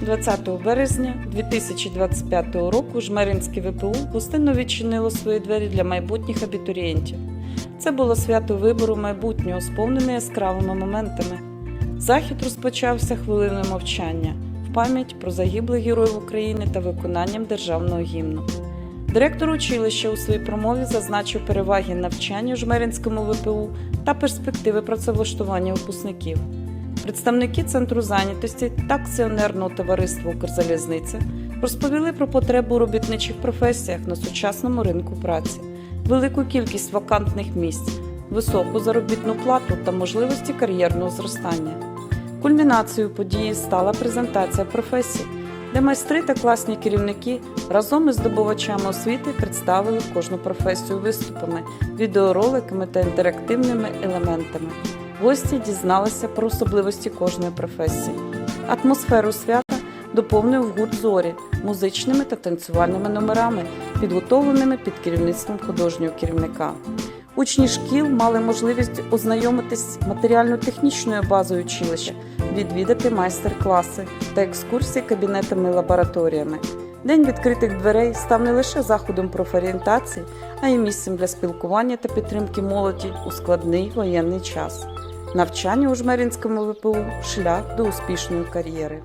20 березня 2025 року Жмеринське ВПУ гостинно відчинило свої двері для майбутніх абітурієнтів. Це було свято вибору майбутнього, сповнене яскравими моментами. Захід розпочався хвилиною мовчання в пам'ять про загиблих героїв України та виконанням державного гімну. Директор училища у своїй промові зазначив переваги навчання у Жмеринському ВПУ та перспективи працевлаштування випускників. Представники центру зайнятості та акціонерного товариства Укрзалізниця розповіли про потребу у робітничих професіях на сучасному ринку праці, велику кількість вакантних місць, високу заробітну плату та можливості кар'єрного зростання. Кульмінацією події стала презентація професій, де майстри та класні керівники разом із здобувачами освіти представили кожну професію виступами, відеороликами та інтерактивними елементами. Гості дізналися про особливості кожної професії. Атмосферу свята доповнив гурт зорі музичними та танцювальними номерами, підготовленими під керівництвом художнього керівника. Учні шкіл мали можливість ознайомитись з матеріально-технічною базою училища, відвідати майстер-класи та екскурсії кабінетами і лабораторіями. День відкритих дверей став не лише заходом профорієнтації, а й місцем для спілкування та підтримки молоді у складний воєнний час. Навчання у Жмеринському ВПУ шлях до успішної кар'єри.